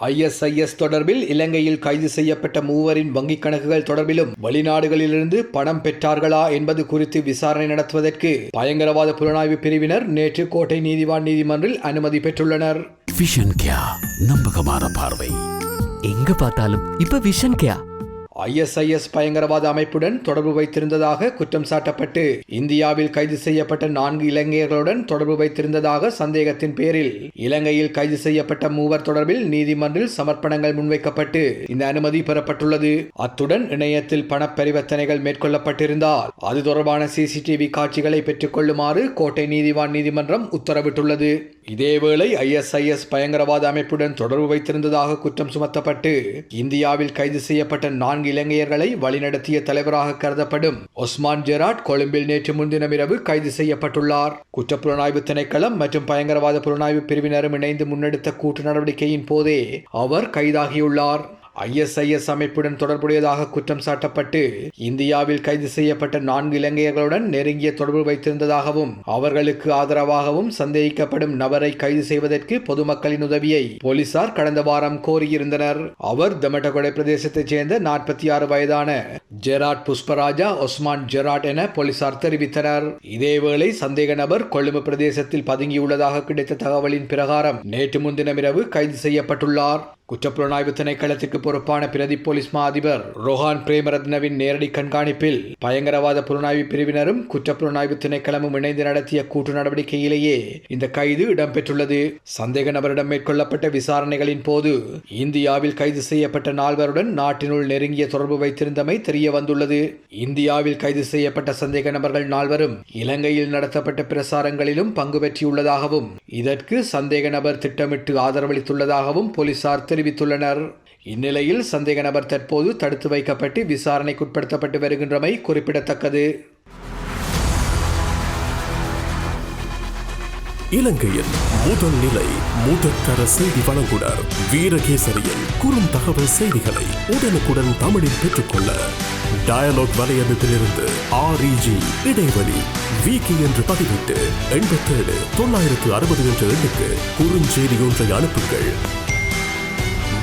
ISIS தொடர்பில் இலங்கையில் கைது செய்யப்பட்ட மூவரின் வங்கிக் கணக்குகள் தொடர்பிலும் வெளிநாடுகளிலிருந்து பணம் பெற்றார்களா என்பது குறித்து விசாரணை நடத்துவதற்கு பயங்கரவாத புலனாய்வு பிரிவினர் நேற்று கோட்டை நீதிவான் நீதிமன்றில் அனுமதி பெற்றுள்ளனர். விஷன் கியா நம்பகமான பார்வை. எங்க பார்த்தாலும் இப்ப விஷன் கேயா ஐஎஸ்ஐஎஸ் பயங்கரவாத அமைப்புடன் தொடர்பு வைத்திருந்ததாக குற்றம் சாட்டப்பட்டு இந்தியாவில் கைது செய்யப்பட்ட நான்கு இலங்கையர்களுடன் தொடர்பு வைத்திருந்ததாக சந்தேகத்தின் பேரில் இலங்கையில் கைது செய்யப்பட்ட மூவர் தொடர்பில் நீதிமன்றில் சமர்ப்பணங்கள் முன்வைக்கப்பட்டு இந்த அனுமதி பெறப்பட்டுள்ளது. அத்துடன் இணையத்தில் பண பரிவர்த்தனைகள் மேற்கொள்ளப்பட்டிருந்தால் அது தொடர்பான சிசிடிவி காட்சிகளை பெற்றுக் கொள்ளுமாறு கோட்டை நீதிவான் நீதிமன்றம் உத்தரவிட்டுள்ளது. இதேவேளை ஐஎஸ்ஐஎஸ் பயங்கரவாத அமைப்புடன் தொடர்பு வைத்திருந்ததாக குற்றம் சுமத்தப்பட்டு இந்தியாவில் கைது செய்யப்பட்ட நான்கு இலங்கையர்களை வழிநடத்திய தலைவராக கருதப்படும் ஒஸ்மான் ஜெராட் கொழும்பில் நேற்று முன்தினம் இரவு கைது செய்யப்பட்டுள்ளார். குற்றப்புலனாய்வு திணைக்களம் மற்றும் பயங்கரவாத புலனாய்வு பிரிவினரும் இணைந்து முன்னெடுத்த கூட்டு நடவடிக்கையின் போதே அவர் கைதாகியுள்ளார். ஐஎஸ்ஐஎஸ் அமைப்புடன் தொடர்புடையதாக குற்றம் சாட்டப்பட்டு இந்தியாவில் கைது செய்யப்பட்ட நான்கு இலங்கையர்களுடன் நெருங்கிய தொடர்பு வைத்திருந்ததாகவும் அவர்களுக்கு ஆதரவாகவும் சந்தேகிக்கப்படும் நபரை கைது செய்வதற்கு பொதுமக்களின் உதவியை போலீசார் கடந்த வாரம் கோரியிருந்தனர். அவர் தமட்டகொடை பிரதேசத்தைச் சேர்ந்த நாற்பத்தி ஆறு வயதான ஜெராட் புஷ்பராஜா ஒஸ்மான் ஜெராட் என போலீசார் தெரிவித்தனர். இதேவேளை சந்தேக நபர் கொழும்பு பிரதேசத்தில் பதுங்கியுள்ளதாக கிடைத்த தகவலின் பிரகாரம் நேற்று முன்தினம் இரவு கைது செய்யப்பட்டுள்ளார். குற்றப்புலனாய்வு திணைக்களத்திற்கு பொறுப்பான பிரதி போலீஸ் மா அதிபர் ரோஹான் பிரேமரத்னவின் நேரடி கண்காணிப்பில் பயங்கரவாத புலனாய்வு பிரிவினரும் குற்றப்புலனாய்வு திணைக்களமும் இணைந்து நடத்திய கூட்டு நடவடிக்கையிலேயே இந்த கைது இடம்பெற்றுள்ளது. சந்தேக நபரிடம் மேற்கொள்ளப்பட்ட விசாரணைகளின் போது இந்தியாவில் கைது செய்யப்பட்ட நால்வருடன் நாட்டினுள் நெருங்கிய தொடர்பு வைத்திருந்தமை தெரிய வந்துள்ளது இந்தியாவில் கைது செய்யப்பட்ட சந்தேக நபர்கள் நால்வரும் இலங்கையில் நடத்தப்பட்ட பிரசாரங்களிலும் பங்கு பெற்றியுள்ளதாகவும் இதற்கு சந்தேக நபர் திட்டமிட்டு ஆதரவளித்துள்ளதாகவும் போலீசார் தெரிவித்துள்ளனர். இந்நிலையில் சந்தேக நபர் தற்போது தடுத்து வைக்கப்பட்டு விசாரணைக்குட்படுத்தப்பட்டு வருகின்றமை குறிப்பிடத்தக்கது. இலங்கையின் முதல் நிலை முதற்கர செய்தி வழங்குனர் வீரகேசரியின் குறும் தகவல் செய்திகளை உடனுக்குடன் தமிழில் பெற்றுக்கொள்ள டயலாக் வலையமைப்பிலிருந்து ஆர்இஜி இடைவெளி விகி என்று பதிவிட்டு எண்பத்தேழு தொள்ளாயிரத்து அறுபது என்ற எண்ணுக்கு குறுஞ்செய்தி ஒன்றை அனுப்புங்கள்.